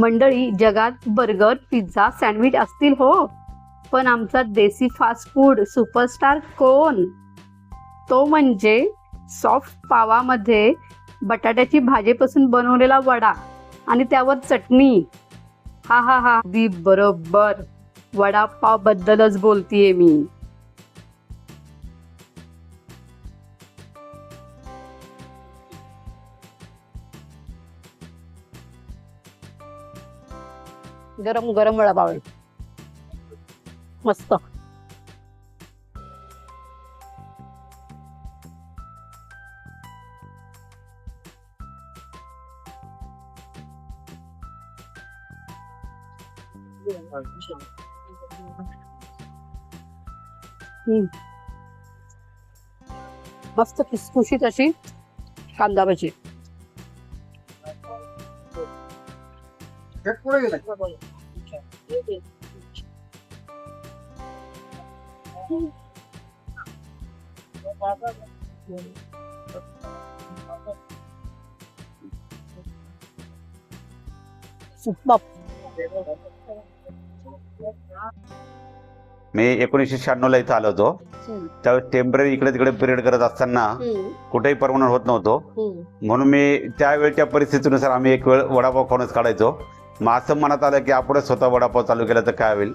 मंडळी जगात burger pizza sandwich असतील हो. पण आमचा देसी फास्ट फूड सुपरस्टार कोण? तो म्हणजे सॉफ्ट पावामध्ये बटाट्याची भाजीपासून बनवलेला वडा आणि त्यावर चटणी. हा हा हा. दी बरोबर. वडापाव बद्दलच बोलतीये मी. गरम गरम वडापाव आहे. मस्त हम्म. मस्त खुसखुशीत अशी कांदा भजी 개꿀이네. 봐봐요. 이렇게. 이렇게. 국밥. मी एकोणीसशे शहाण्णवला इथं आलो होतो. त्यावेळेस टेंपररी इकडे तिकडे पिरियड करत असताना कुठेही परमनंट होत नव्हतो. म्हणून मी त्यावेळच्या परिस्थितीनुसार आम्ही एक वेळ वडापाव खाऊनच काढायचो. मग असं मनात आलं की आपणच स्वतः वडापाव चालू केला तर काय होईल?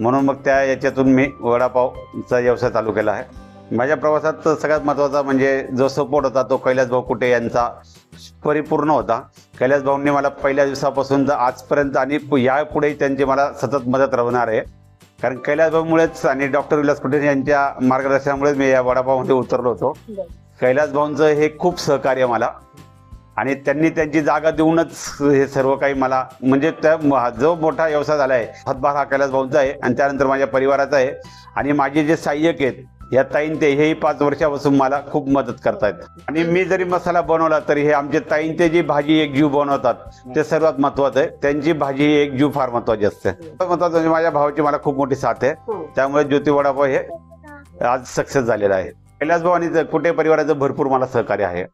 म्हणून मग त्या याच्यातून मी वडापावचा व्यवसाय चालू केला आहे. माझ्या प्रवासात सगळ्यात महत्त्वाचा म्हणजे जो सपोर्ट होता तो कैलास भाऊ कुठे यांचा परिपूर्ण होता. कैलास भाऊंनी मला पहिल्या दिवसापासून आजपर्यंत आणि यापुढेही त्यांची मला सतत मदत राहणार आहे. कारण कैलास भाऊमुळेच आणि डॉक्टर विलास कुठे यांच्या मार्गदर्शनामुळेच मी या वडापावमध्ये उतरलो होतो. कैलास भाऊंचं हे खूप सहकार्य मला आणि त्यांनी त्यांची जागा देऊनच हे सर्व काही मला म्हणजे त्या जो मोठा व्यवसाय झाला आहे हातभार हा कैलास भाऊंचा आहे आणि त्यानंतर माझ्या परिवाराचा आहे आणि माझे जे सहाय्यक आहेत या ताईन ते हेही पाच वर्षापासून मला खूप मदत करतायत. आणि मी जरी मसाला बनवला तरी हे आमचे ताईन ते जी भाजी एक जीव बनवतात ते सर्वात महत्वाचं आहे. त्यांची भाजी ही एक जीव फार महत्वाची असते. महत्वाचं म्हणजे माझ्या भावाची मला खूप मोठी साथ आहे. त्यामुळे ज्योती वडापाव हे आज सक्सेस झालेलं आहे. कैलास भाऊ आणि कुठे परिवाराचं भरपूर मला सहकार्य आहे.